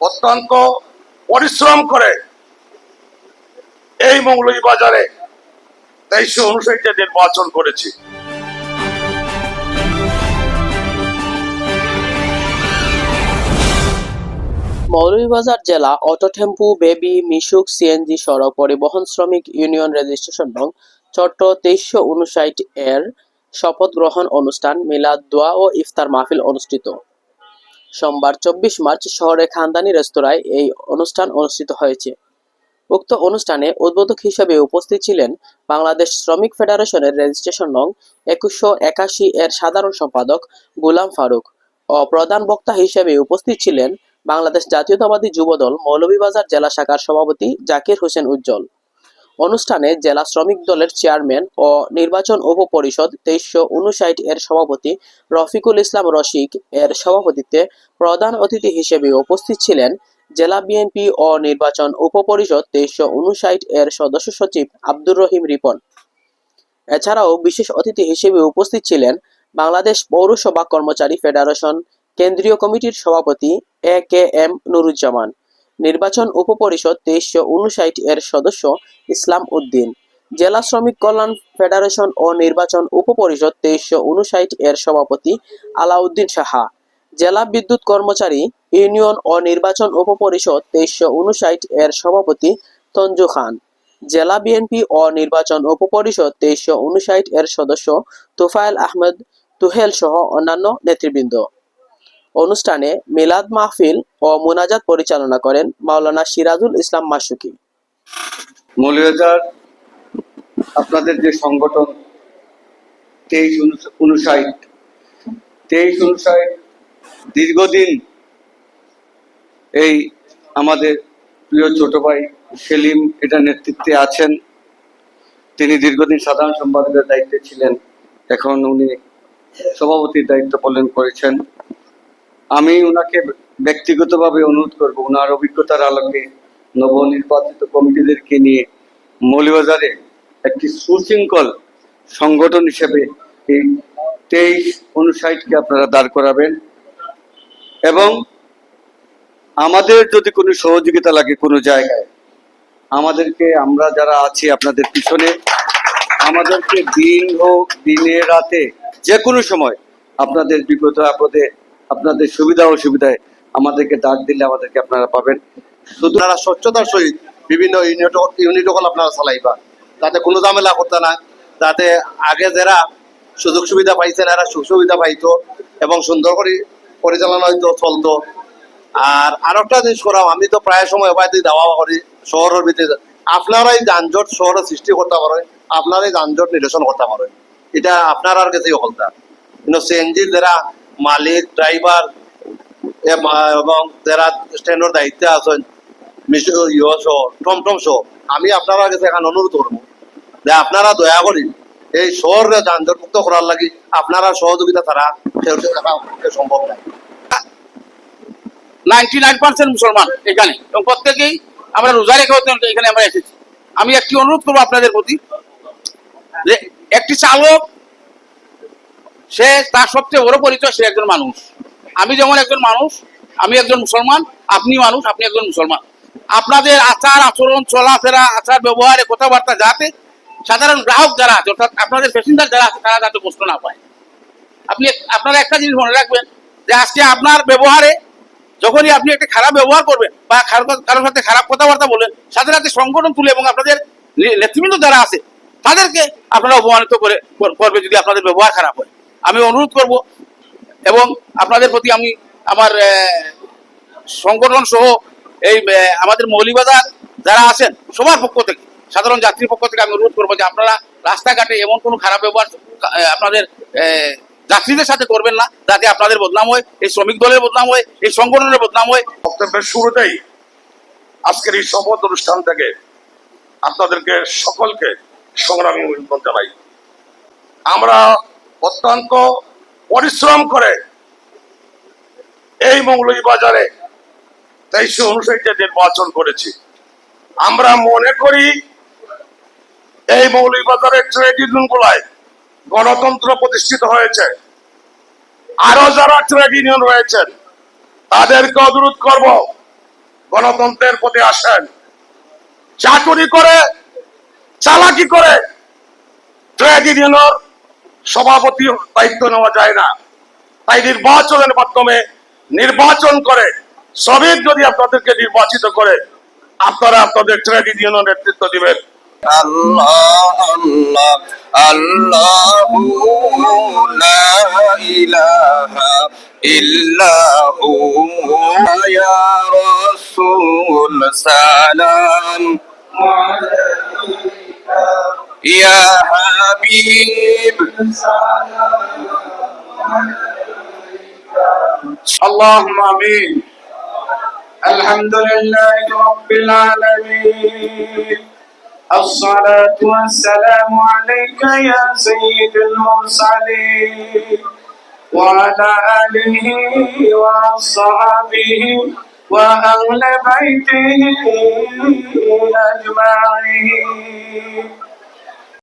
অত্যন্ত পরিশ্রম করে এই মৌলভীবাজারে তেইশশো উনষাটে নির্বাচন করেছি। মৌলভীবাজার জেলা অটো টেম্পু বেবি, মিশুক, সিএনজি সড়ক পরিবহন শ্রমিক ইউনিয়ন রেজিস্ট্রেশন নং চট্ট তেইশশো উনষাট এর শপথ গ্রহণ অনুষ্ঠান মিলাদ দোয়া ও ইফতার মাহফিল অনুষ্ঠিত। সোমবার চব্বিশ মার্চ শহরে খানদানি রেস্তোরাঁয় এই অনুষ্ঠান অনুষ্ঠিত হয়েছে। উক্ত অনুষ্ঠানে উদ্বোধক হিসেবে উপস্থিত ছিলেন বাংলাদেশ শ্রমিক ফেডারেশনের রেজিস্ট্রেশন নং একুশশো একাশি এর সাধারণ সম্পাদক গুলাম ফারুক ও প্রধান বক্তা হিসেবে উপস্থিত ছিলেন বাংলাদেশ জাতীয়তাবাদী যুবদল মৌলভীবাজার জেলা শাখার সভাপতি জাকির হোসেন উজ্জ্বল। অনুষ্ঠানে জেলা শ্রমিক দলের চেয়ারম্যান ও নির্বাচন উপপরিষদ তেইশশো উনষাট এর সভাপতি রফিকুল ইসলাম রশিক এর সভাপতিত্বে প্রধান অতিথি হিসেবে উপস্থিত ছিলেন জেলা বিএনপি ও নির্বাচন উপপরিষদ তেইশশো উনষাট এর সদস্য সচিব আব্দুর রহিম রিপন। এছাড়াও বিশেষ অতিথি হিসেবে উপস্থিত ছিলেন বাংলাদেশ পৌরসভা কর্মচারী ফেডারেশন কেন্দ্রীয় কমিটির সভাপতি এ কে এম নুরুজ্জামান। নির্বাচন উপপরিষদ তেইশশো উনষাট এর সদস্য ইসলাম উদ্দিন। জেলা শ্রমিক কল্যাণ ফেডারেশন ও নির্বাচন উপপরিষদ তেইশশো উনষাট এর সভাপতি আলাউদ্দিন সাহা। জেলা বিদ্যুৎ কর্মচারী ইউনিয়ন ও নির্বাচন উপপরিষদ তেইশশো উনষাট এর সভাপতি তঞ্জু খান। জেলা বিএনপি ও নির্বাচন উপপরিষদ তেইশশো উনষাট এর সদস্য তুফাইল আহমেদ তুহেল সহ অন্যান্য নেতৃবৃন্দ। অনুষ্ঠানে মিলাদ মাহফিল ও মোনাজাত পরিচালনা করেন মাওলানা সিরাজুল ইসলাম মাসুকি। মৌলভীবাজার আপনাদের যে সংগঠন, তেইশ তেইশ দীর্ঘদিন এই আমাদের প্রিয় ছোট ভাই সেলিম এটা নেতৃত্বে আছেন। তিনি দীর্ঘদিন সাধারণ সম্পাদকের দায়িত্বে ছিলেন। এখন উনি সভাপতির দায়িত্ব পালন করেছেন। আমি ওনাকে ব্যক্তিগতভাবে অনুরোধ করব ওনার অভিজ্ঞতার আলোকে নবনির্বাচিত কমিটিদেরকে নিয়ে মৌলবাজারে একটি সুশৃঙ্খল সংগঠন হিসেবে এই তেইশ অনুষাটকে আপনারা দাঁড় করাবেন এবং আমাদের যদি কোনো সহযোগিতা লাগে কোনো জায়গায়, আমাদেরকে, আমরা যারা আছি আপনাদের পিছনে, আমাদেরকে দিন হোক, দিনে, রাতে যে কোনো সময় আপনাদের বিপদ আপদে আপনাদের সুবিধা অসুবিধায় আমাদেরকে ডাক দিলে আমাদেরকে আপনারা পাবেন। শুধু তারা স্বচ্ছতার সহিত বিভিন্ন ইউনিট ইউনিট হল আপনারা চালাইবা। যাতে কোনো ঝামেলা করতে না। যাতে আগে যারা সুযোগ সুবিধা পাইছেন, এরা সুযোগ সুবিধা পাইতো এবং সুন্দর করে পরিচালনা হইতো, চলতো। আর আর একটা জিনিস করাম আমি তো প্রায় সময় বাইতে দেওয়া করি শহরের ভিতরে। আপনারাই যানজট শহরের সৃষ্টি করতে পারেন আপনারাই যানজট নিরসন করতে পারেন এটা আপনার আর কাছেই হলতা কিন্তু সিএনজির যারা মালিক ড্রাইভার এবং যারা স্ট্যান্ডের দায়িত্বে আছেন টমটম সহ, আমি আপনারা কাছে এখন অনুরোধ করব যে আপনারা দয়া করি এই শহরে যানজট মুক্ত করার লাগি আপনারা সহযোগিতা ছাড়া সম্ভব নয়। নাইনটি নাইন পার্সেন্ট মুসলমান এখানে, এবং প্রত্যেকেই আমরা রোজা রেখে এখানে আমরা এসেছি। আমি একটি অনুরোধ করব আপনাদের প্রতি যে একটি চালক সে তার সবচেয়ে বড় পরিচয় সে একজন মানুষ। আমি যেমন একজন মানুষ, আমি একজন মুসলমান, আপনি মানুষ, আপনি একজন মুসলমান। আপনাদের আচার, আচরণ, চলাফেরা, আচার, ব্যবহারে, কথাবার্তা যাতে সাধারণ গ্রাহক যারা আছে, অর্থাৎ আপনাদের প্যাসেঞ্জার যারা আছে, তারা যাতে কষ্ট না পায়। আপনি আপনারা একটা জিনিস মনে রাখবেন, যে আজকে আপনার ব্যবহারে যখনই আপনি একটা খারাপ ব্যবহার করবেন বা কারোর সাথে খারাপ কথাবার্তা বলেন সাথে সাথে সংগঠন তুলে এবং আপনাদের নেতৃবৃন্দ যারা আছে, তাদেরকে আপনারা অপমানিত কর- করবে যদি আপনাদের ব্যবহার খারাপ হয়। আমি অনুরোধ করব এবং আপনাদের প্রতি আমি আমার সংগঠন সহ এই আমাদের মৌলিবাজার যারা আছেন, সবার পক্ষ থেকে, সাধারণ যাত্রীর পক্ষ থেকে আমি অনুরোধ করব যে আপনারা রাস্তাঘাটে এমন কোনো খারাপ ব্যবহার আপনাদের যাত্রীদের সাথে করবেন না, যাতে আপনাদের বদনাম হয়, এই শ্রমিক দলের বদনাম হয়, এই সংগঠনের বদনাম হয়। বক্তব্যের শুরুতেই আজকের এই শপথ অনুষ্ঠান থেকে আপনাদেরকে সকলকে সংগ্রামী অভিনন্দন জানাই। আমরা অত্যন্ত পরিশ্রম করে এই মৌলভীবাজারে তেইশশো উনষাটে নির্বাচন করেছি। আমরা মনে করি এই মৌলভীবাজারের ট্রেড ইউনিয়ন গুলায় গণতন্ত্র প্রতিষ্ঠিত হয়েছে। আরও যারা ট্রেড ইউনিয়ন রয়েছেন, তাদেরকে অনুরোধ করব। গণতন্ত্রের প্রতি আসেন। চাকুরি করে, চালাকি করে ট্রেড ইউনিয়নের সভাপতি দায়িত্ব নেওয়া যায় না। তাই নির্বাচনের মাধ্যমে নির্বাচন করে শ্রমিক যদি আপনাদেরকে নির্বাচিত করে, আপনারা আপনাদের ট্রেড ইউনিয়নের নেতৃত্ব দিবেন। আল্লাহ আল্লাহ ইল্লাহু সালাম। يا حبيب. اللهم آمين. الحمد لله رب العالمين. الصلاة والسلام عليك يا سيد المرسلين. وعلى آله وصحبه وأهل بيته أجمعين.